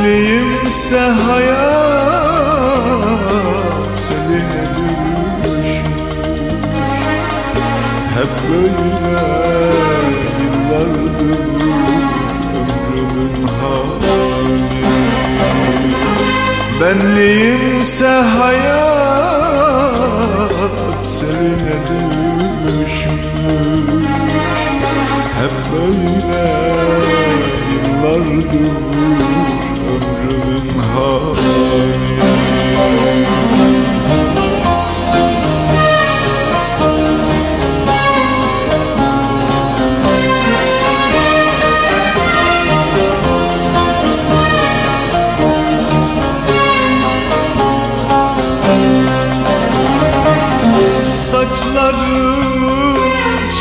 Benliğimse hayat seninle düşmüş Hep böyle yıllardır ömrümün hali. Benliğimse hayat seninle düşmüş Hep böyle yıllardır Saçlarım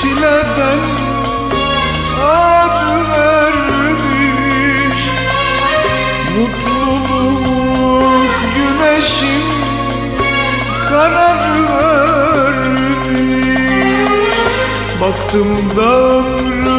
çileden ağrı vermiş. Mutluluk güneşim karar vermiş. Baktım da ömrümün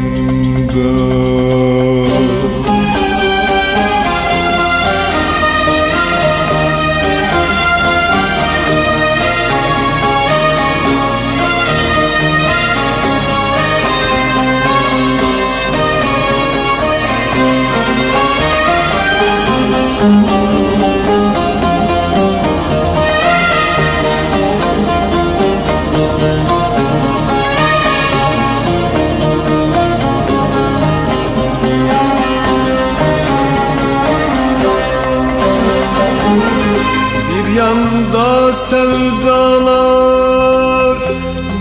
sevdalar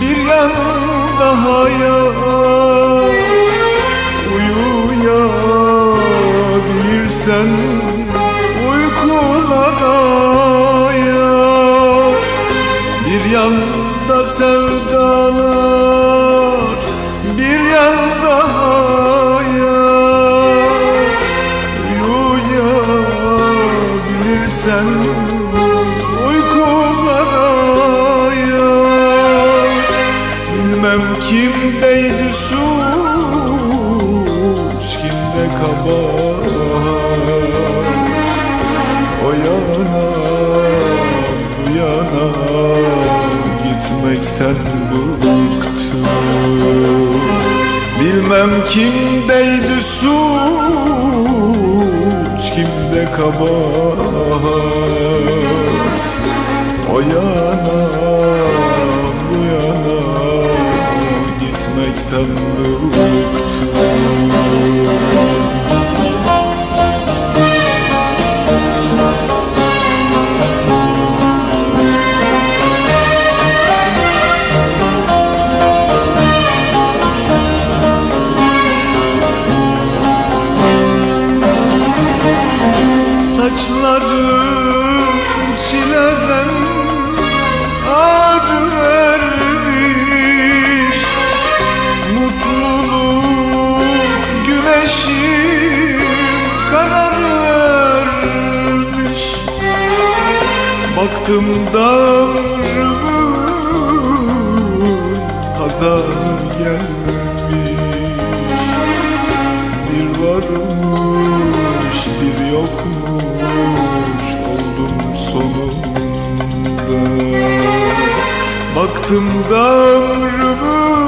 Bir yanda hayat Uyuyabilirsen uykulara yat Bir yanda sevdalar Bir yanda hayat Uyuyabilirsen uykulara Bilmem kimdeydi suç kimde kabahat. O yana bu yana gitmekten bıktım. Bilmem kimdeydi suç kimde kabahat. O yana gitmekten karar vermiş Baktım da ömrümün hazanı gelmiş. Bir varmış bir yokmuş oldum sonunda. Baktım da ömrümün